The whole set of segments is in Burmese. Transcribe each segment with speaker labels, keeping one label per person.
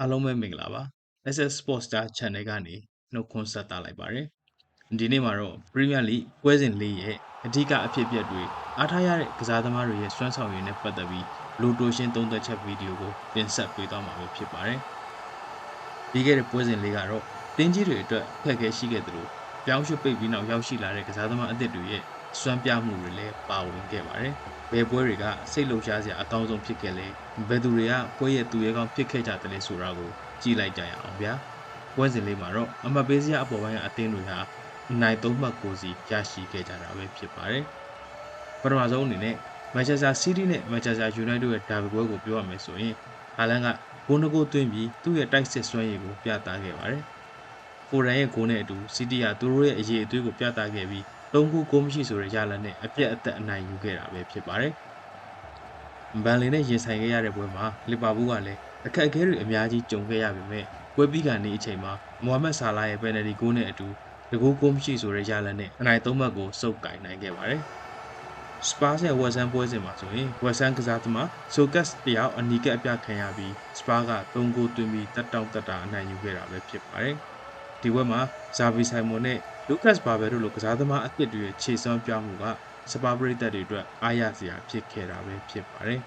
Speaker 1: အားလုံးပဲမင်္ဂလာပါ SS Sports Star Channel ကနေနှုတ်ခွန်းဆက်တာလိုက်ပါတယ်ဒီနေ့မှာတော့ Premier League ပွဲစဉ်လေးရဲ့အဓိကအဖြစ်အပျက်တွေအားထားရတဲ့ကစားသမားတွေရဲ့စွမ်းဆောင်ရည်နဲ့ပတ်သက်ပြီးလိုတိုရှင်းသုံးသက်ချက်ဗီဒီယိုကိုတင်ဆက်ပေးသွားမှာပဲဖြစ်ပါတယ်ပြီးခဲ့တဲ့ပွဲစဉ်လေးကတော့တင်းကြီးတွေအတွက်ဖက်ခဲရှိခဲ့သလိုပြောင်းရွှေ့ပိတ်ပြီးနောက်ရောက်ရှိလာတဲ့ကစားသမားအသစ်တွေရဲ့ စွမ်းပြမှုတွေလည်းပါဝင်ခဲ့ပါတယ်ဘယ်ပွဲတွေကစိတ်လှုပ်ရှားစရာအကောင်းဆုံးဖြစ်ခဲ့လဲဘယ်သူတွေကပွဲရဲ့သူရဲကောင်းဖြစ်ခဲ့ကြတယ်လဲဆိုတာကိုကြည့်လိုက်ကြရအောင်ဗျာပွဲစဉ်လေးမှာတော့အမတ်ပေးစရာအပေါ်ပိုင်းကအသင်းတွေဟာနိုင်သုံးမှတ်ကိုစီရရှိခဲ့ကြတာပဲဖြစ်ပါတယ်ပထမဆုံးအနေနဲ့မန်ချက်စတာစီးတီးနဲ့မန်ချက်စတာယူနိုက်တက်ရဲ့ဒါဘီပွဲကိုပြောရမယ်ဆိုရင်ဟာလန်ကဂိုးနှကိုသွင်းပြီးသူ့ရဲ့တိုက်စစ်စွမ်းရည်ကိုပြသခဲ့ပါတယ်ဖိုရန်ရဲ့ဂိုးနဲ့အတူစီးတီးကသူတို့ရဲ့အရေးအသွေးကိုပြသခဲ့ပြီး သုံးခုကိုမရှိဆိုတဲ့ရလနဲ့အပြက်အသက်အနိုင်ယူခဲ့တာပဲဖြစ်ပါတယ်။ဘန်လင်နဲ့ရင်ဆိုင်ခဲ့ရတဲ့ပွဲမှာလီဗာပူးကလည်းအခက်အခဲတွေအများကြီးကြုံခဲ့ရပေမဲ့ပွဲပြီးကနေအချိန်မှာမိုဟာမက်ဆာလာရဲ့ပယ်နယ်တီဂိုးနဲ့အတူတကူကိုမရှိဆိုတဲ့ရလနဲ့အနိုင်သုံးမှတ်ကိုစုပ်ကိုင်နိုင်ခဲ့ပါတယ်။စပါးရဲ့ဝက်ဆန်ပွဲစဉ်မှာဆိုရင်ဝက်ဆန်ကစားသမားဆိုကတ်တယောက်အနီးကအပြခံရပြီးစပါးက3ဂိုးသွင်းပြီးတက်တောက်တက်တာအနိုင်ယူခဲ့တာပဲဖြစ်ပါတယ်။ ဒီဘက်မှာဇာဗီဆိုင်မွန်နဲ့လူကတ်ဘာဘယ်တို့လိုကစားသမားအသစ်တွေရဲ့ခြေစွမ်းပြမှုကစပါပရိသတ်တွေအတွက်အားရစရာဖြစ်ခဲ့တာပဲဖြစ်ပါတယ်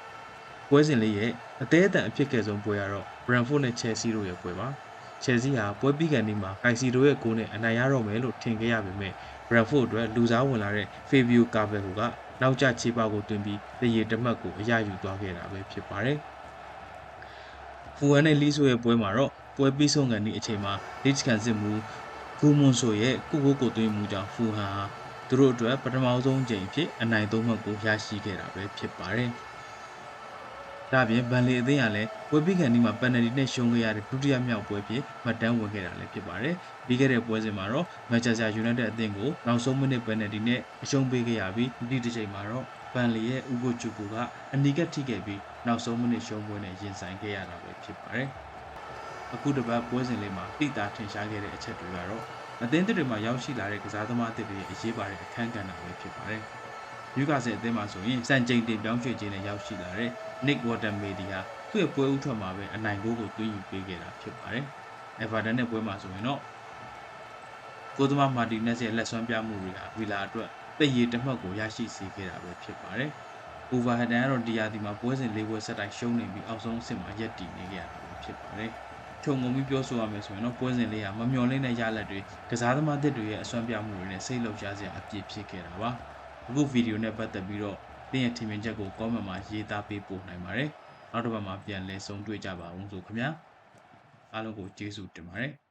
Speaker 1: ။ပွဲစဉ်လေးရဲ့အသေးအတန်အဖြစ်ခဲ့ဆုံးပွဲကတော့ Brentford နဲ့ Chelsea တို့ရဲ့ပွဲပါ။ Chelsea ဟာပွဲပြီးကန်ဒီမှာ Kaisi တို့ရဲ့ဂိုးနဲ့အနိုင်ရတော့မယ်လို့ထင်ခဲ့ရပေမဲ့ Brentford အတွက်လူစားဝင်လာတဲ့ Fabio Carvalho ကနောက်ကျခြေပါကိုတွင်ပြီးတရေတမတ်ကိုအရယူသွားခဲ့တာပဲဖြစ်ပါတယ်။ဖူဝမ်နဲ့လီဆိုရဲ့ပွဲမှာတော့ ပွဲပြီးဆုံးကန်ဒီအချိန်မှာ Leeds ကန်စစ်မှုဂူမွန်ဆိုရဲ့ကုကိုကိုသွင်းမှုကြောင့်ဖူဟန်ဟာသူတို့အတွက်ပထမဆုံးအကြိမ်ဖြစ်အနိုင်သုံးမှတ်ကိုရရှိခဲ့တာပဲဖြစ်ပါတယ်။ဒါပြင်ဗန်လီအသင်းကလည်းပွဲပြီးကန်ဒီမှာပန်နယ်တီနဲ့ရှုံးခဲ့ရတဲ့ဒုတိယမြောက်ပွဲဖြစ်မှတ်တမ်းဝင်ခဲ့တာလည်းဖြစ်ပါတယ်။ပြီးခဲ့တဲ့ပွဲစဉ်မှာတော့မန်ချက်စတာယူနိုက်တက်အသင်းကိုနောက်ဆုံးမိနစ်ပန်နယ်တီနဲ့အရှုံးပေးခဲ့ရပြီးဒီတစ်ချိန်မှာတော့ဗန်လီရဲ့ဥကိုချူကိုကအနီးကပ်ထိခဲ့ပြီးနောက်ဆုံးမိနစ်ရှုံးပွဲနဲ့ရင်ဆိုင်ခဲ့ရတာပဲဖြစ်ပါတယ်။ အခုတစ်ပတ်ပွဲစဉ်လေးမှာတိတာထင်ရှားခဲ့တဲ့အချက်တွေကတော့အသင်းတွေမှာရောက်ရှိလာတဲ့ကစားသမားအသစ်တွေရဲ့အရေးပါတဲ့အခန်းကဏ္ဍပဲဖြစ်ပါတယ်။ယူကာဆယ်အသင်းမှာဆိုရင်စံချိန်တင်ပြောင်းရွှေ့ခြင်းနဲ့ရောက်ရှိလာတဲ့ Nick Watermedia သူ့ရဲ့ပွဲဥထွက်မှာပဲအနိုင်ဂိုးကိုသွင်းယူပေးခဲ့တာဖြစ်ပါတယ်။ Everton နဲ့ပွဲမှာဆိုရင်တော့ကိုသမမာတီနက်စ်ရဲ့လက်စွမ်းပြမှုတွေဟာဗီလာအတွက်ပိတ်ရည်တစ်မှတ်ကိုရရှိစေခဲ့တာပဲဖြစ်ပါတယ်။ Wolverhampton ကတော့ဒီယာဒီမှာပွဲစဉ်၄ပွဲဆက်တိုက်ရှုံးနေပြီးအောက်ဆုံးအဆင့်မှာရပ်တည်နေခဲ့ရတာဖြစ်ပါတယ်။ ခြုံငုံပြီးပြောဆိုရမယ်ဆိုရင်တော့ပွဲစဉ်လေးဟာမမျော်လင့်တဲ့ရလဒ်တွေကစားသမားသစ်တွေရဲ့အစွမ်းပြမှုတွေနဲ့စိတ်လှုပ်ရှားစရာအပြည့်ဖြစ်ခဲ့တာပါအခုဗီဒီယိုနဲ့ပတ်သက်ပြီးတော့သင်ရဲ့ထင်မြင်ချက်ကို comment မှာရေးသားပေးပို့နိုင်ပါတယ်နောက်တစ်ပတ်မှာပြန်လည်ဆုံတွေ့ကြပါအောင်ဆိုခင်ဗျာအားလုံးကိုကျေးဇူးတင်ပါတယ်